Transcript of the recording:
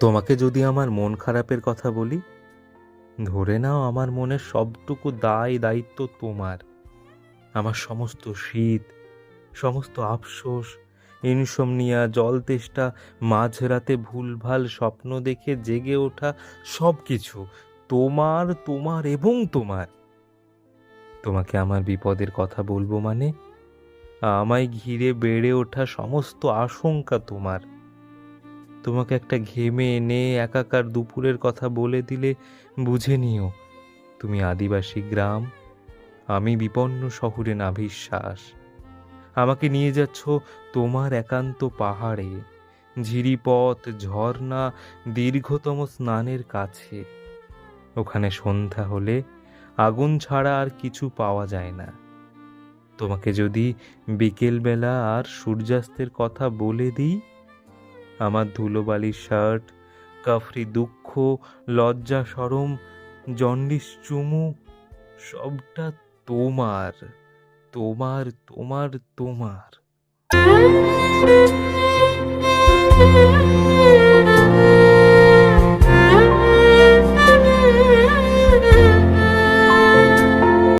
তোমাকে যদি আমার মন খারাপের কথা বলি, ধরে নাও আমার মনের সবটুকু দায় দায়িত্ব তোমার। আমার সমস্ত শীত, সমস্ত আফসোস, ইনসমনিয়া, জল তেষ্টা, মাঝরাতে ভুলভাল স্বপ্ন দেখে জেগে ওঠা সব কিছু তোমার তোমার এবং তোমার। তোমাকে আমার বিপদের কথা বলব মানে? আমায় ঘিরে বেড়ে ওঠা সমস্ত আশঙ্কা তোমার। তোমাকে একটা ঘেমে এনে একাকার দুপুরের কথা বলে দিলে বুঝে নিও, তুমি আদিবাসী গ্রাম, আমি বিপন্ন শহরে নাভিশ্বাস। আমাকে নিয়ে যাচ্ছ তোমার একান্ত পাহাড়ে, ঝিরিপথ, ঝর্ণা, দীর্ঘতম স্নানের কাছে। ওখানে সন্ধ্যা হলে আগুন ছাড়া আর কিছু পাওয়া যায় না তোমাকে যদি বিকেলবেলা আর সূর্যাস্তের কথা বলে দিই, আমার ধুলোবালির শার্ট, কাফরি দুঃখ, লজ্জা, সরম, জন্ডিস, চুমু, সবটা তোমার তোমার তোমার তোমার.